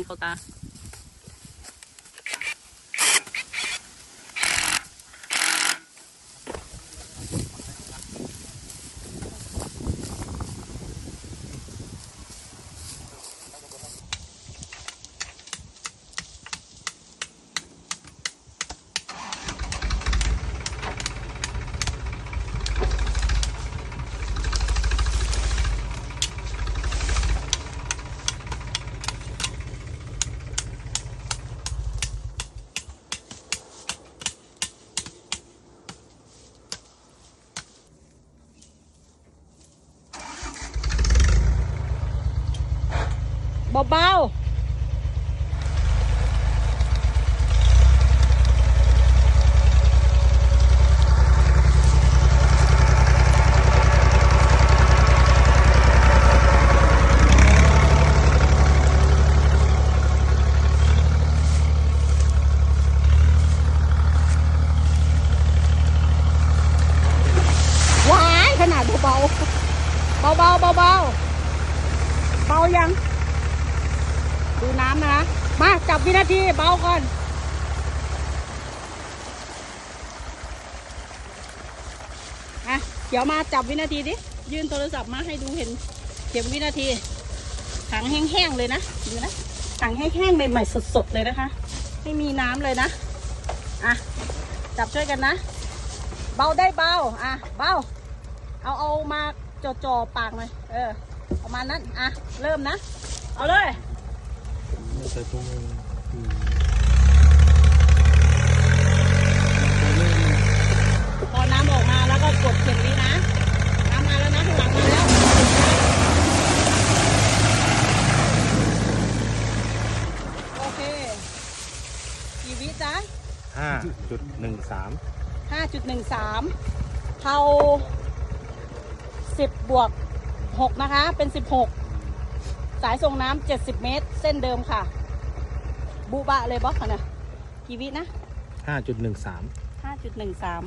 งเข้าตาเบาๆว้ายขนา ดูน้ำนะคะ มาจับวินาทีเบาก่อนอะเดี๋ยวมาจับวินาทีดิ ยื่นโทรศัพท์มาให้ดูเห็นเข็มวินาที ถังแห้งๆเลยนะดูนะ ถังแห้งๆใหม่ๆสดๆเลยนะคะ ไม่มีน้ำเลยนะ อะ จับช่วยกันนะ เบาได้เบา อะ เบา เอาเอามาจ่อๆปากหน่อย เออประมาณนั้น อะ เริ่มนะ เอาเลย ไม่ใช่ตรงนี้พอน้ำออกมาแล้วก็กดเข็มนี้นะ น้ำมาแล้วนะข้างหลังมาแล้วโอเคกี่วิจ๊ะห้าจุดหนึ่งสามห้าจุดหนึ่งสามเท่าสิบบวกหกนะคะ เป็นสิบหก สายส่งน้ำเจ็ดสิบเมตร เส้นเดิมค่ะ บูบะเลยบล็อกค่ะนะกี่วินะห้าจุดหนึ่งสามห้าจุดหนึ่งสาม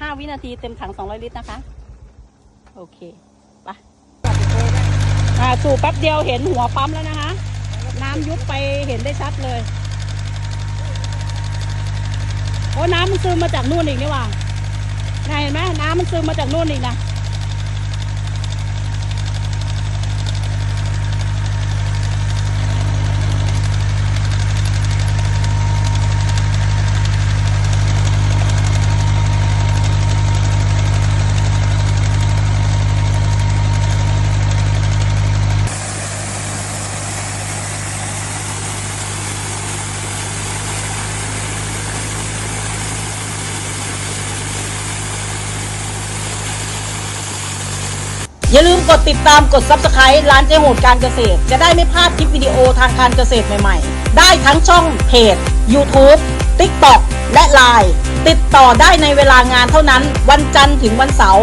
ห้าวินาทีเต็มถังสองร้อยลิตรนะคะ โอเคไปอ่าสูบแป๊บเดียวเห็นหัวปั๊มแล้วนะคะ น้ำยุบไปเห็นได้ชัดเลยโอ้น้ำมันซึมมาจากนู่นอีกนี่หว่าน่ะเห็นไหมน้ำมันซึมมาจากนู่นอีกนะ อย่าลืมกดติดตามกด subscribe ร้านเจ๊โหดการเกษตร จะได้ไม่พลาดคลิปวิดีโอทางการเกษตรใหม่ๆ ได้ทั้งช่องเพจ YouTube TikTok และ Line ติดต่อได้ในเวลางานเท่านั้น วันจันทร์ถึงวันเสาร์